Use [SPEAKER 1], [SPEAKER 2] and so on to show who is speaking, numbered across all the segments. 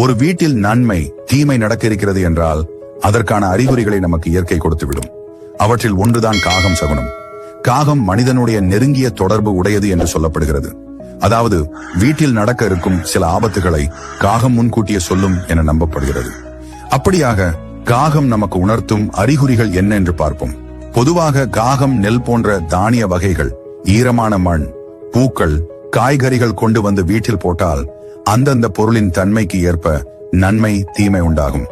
[SPEAKER 1] ஒரு வீட்டில் நன்மை தீமை நடக்க இருக்கிறது என்றால் அதற்கான அறிகுறிகளை நமக்கு இயற்கை கொடுத்துவிடும். அவற்றில் ஒன்றுதான் காகம் சகுனம். காகம் மனிதனுடைய நெருங்கிய தொடர்பு உடையது என்று சொல்லப்படுகிறது. அதாவது வீட்டில் நடக்க இருக்கும் சில ஆபத்துகளை காகம் முன்கூட்டியே சொல்லும் என நம்பப்படுகிறது. அப்படியாக காகம் நமக்கு உணர்த்தும் அறிகுறிகள் என்ன என்று பார்ப்போம். பொதுவாக காகம் நெல் போன்ற தானிய வகைகள் ஈரமான மண் பூக்கள் காய்கறிகள் கொண்டு வந்து வீட்டில் போட்டால் அந்தந்த பொருளின் தன்மைக்கு ஏற்ப நன்மை தீமை உண்டாகும்.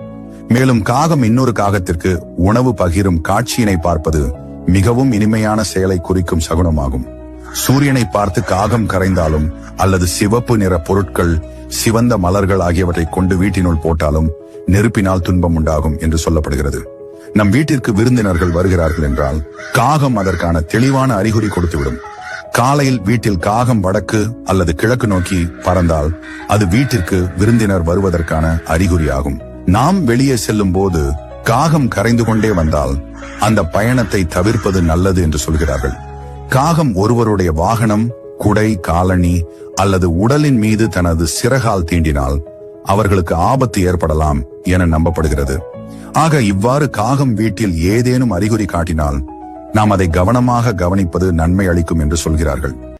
[SPEAKER 1] மேலும் காகம் இன்னொரு காகத்திற்கு உணவு பகிரும் காட்சியினை பார்ப்பது மிகவும் இனிமையான செயலை குறிக்கும் சகுனமாகும். சூரியனை பார்த்து காகம் கரைந்தாலும் அல்லது சிவப்பு நிற பொருட்கள் சிவந்த மலர்கள் ஆகியவற்றை கொண்டு வீட்டினுள் போட்டாலும் நெருப்பினால் துன்பம் உண்டாகும் என்று சொல்லப்படுகிறது. நம் வீட்டிற்கு விருந்தினர்கள் வருகிறார்கள் என்றால் காகம் அதற்கான தெளிவான அறிகுறி கொடுத்துவிடும். காலையில் வீட்டில் காகம் வடக்கு அல்லது கிழக்கு நோக்கி பறந்தால் அது வீட்டிற்கு விருந்தினர் வருவதற்கான அறிகுறியாகும். நாம் வெளியே செல்லும் போது காகம் கரைந்து கொண்டே வந்தால் அந்த பயணத்தை தவிர்ப்பது நல்லது என்று சொல்கிறார்கள். காகம் ஒருவருடைய வாகனம் குடை காலணி அல்லது உடலின் மீது தனது சிறகால் தீண்டினால் அவர்களுக்கு ஆபத்து ஏற்படலாம் என நம்பப்படுகிறது. ஆக இவ்வாறு காகம் வீட்டில் ஏதேனும் அறிகுறி காட்டினால் நாம் அதை கவனமாக கவனிப்பது நன்மை அளிக்கும் என்று சொல்கிறார்கள்.